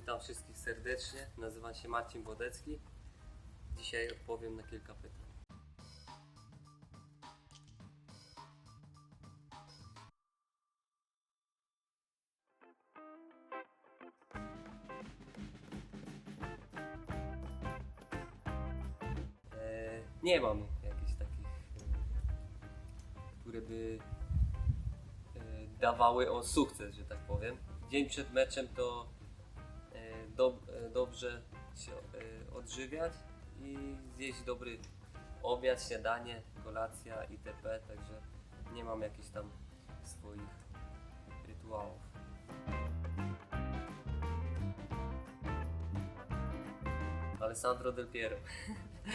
Witam wszystkich serdecznie. Nazywam się Marcin Wodecki. Dzisiaj odpowiem na kilka pytań. E, nie mam jakichś takich, które by e, dawały o sukces, że tak powiem. Dzień przed meczem to e, dobrze się e, odżywiać i zjeść dobry obiad, śniadanie, kolacja itp. Także nie mam jakichś tam swoich rytuałów. Alessandro Del Piero.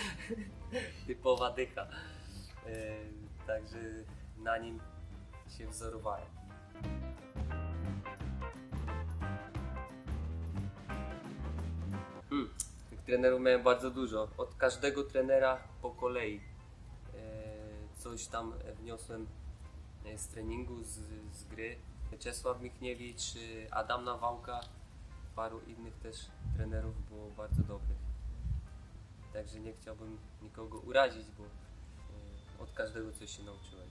Typowa dycha. E, Także na nim się wzorowałem. Trenerów miałem bardzo dużo. Od każdego trenera po kolei. E, Coś tam wniosłem e, z treningu, z, z gry. Czesław Michniewicz, y, Adam Nawałka, paru innych też trenerów było bardzo dobrych. Także nie chciałbym nikogo urazić, bo e, od każdego coś się nauczyłem.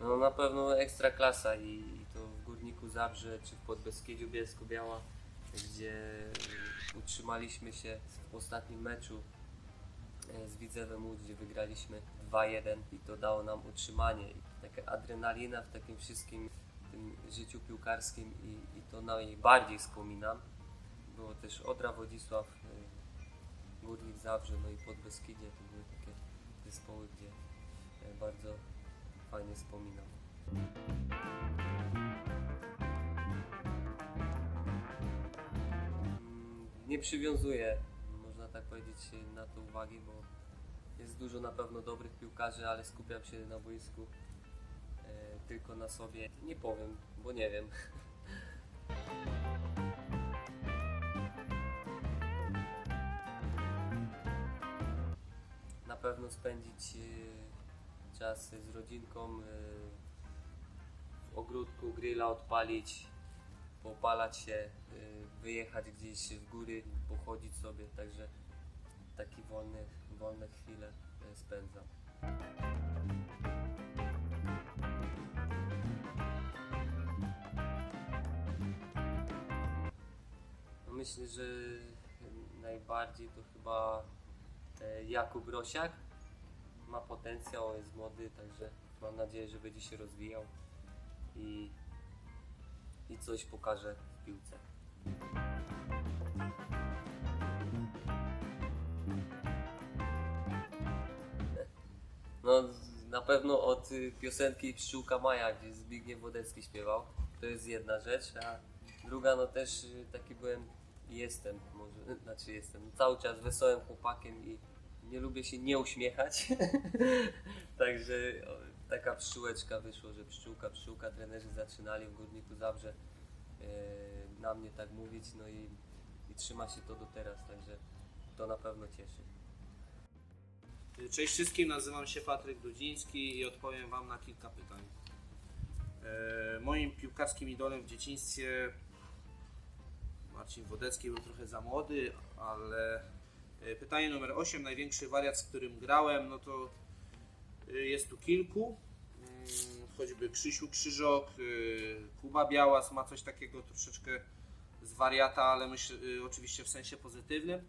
No na pewno ekstra klasa i, Zabrze czy w Podbeskidziu Bielsko-Biała, gdzie y, utrzymaliśmy się w ostatnim meczu e, z Widzewem Łódź, gdzie wygraliśmy 2-1 i to dało nam utrzymanie i taka adrenalina w takim wszystkim tym życiu piłkarskim i, i to najbardziej wspominam. Było też Odra Wodzisław, y, Górnik Zabrze, no i Podbeskidzie to były takie zespoły, gdzie e, bardzo fajnie wspominam. Nie przywiązuję, można tak powiedzieć, na to uwagi, bo jest dużo na pewno dobrych piłkarzy, ale skupiam się na boisku e, tylko na sobie. Nie powiem, bo nie wiem. Na pewno spędzić e, czas z rodzinką, e, w ogródku grilla odpalić, popalać się, e, wyjechać gdzieś w góry, pochodzić sobie, także takie wolne, wolne chwile e, spędzam. Myślę, że najbardziej to chyba e, Jakub Rosiak. Ma potencjał, jest młody, także mam nadzieję, że będzie się rozwijał i, i coś pokaże w piłce. No na pewno od piosenki Pszczółka Maja, gdzie Zbigniew Wodecki śpiewał. To jest jedna rzecz, a druga no też y, taki byłem jestem, może, znaczy jestem cały czas wesołym chłopakiem i nie lubię się nie uśmiechać. Także o, taka pszczółeczka wyszło, że pszczółka, pszczółka, trenerzy zaczynali w Górniku Zabrze e, na mnie tak mówić, no i, i trzyma się to do teraz, także to na pewno cieszy. Cześć wszystkim, nazywam się Patryk Dudziński i odpowiem Wam na kilka pytań. E, moim piłkarskim idolem w dzieciństwie Marcin Wodecki był trochę za młody, ale e, pytanie numer 8, największy wariat, z którym grałem, no to e, jest tu kilku. Choćby Krzysiu Krzyżok, e, Kuba Białas ma coś takiego troszeczkę z wariata, ale myślę, e, oczywiście w sensie pozytywnym.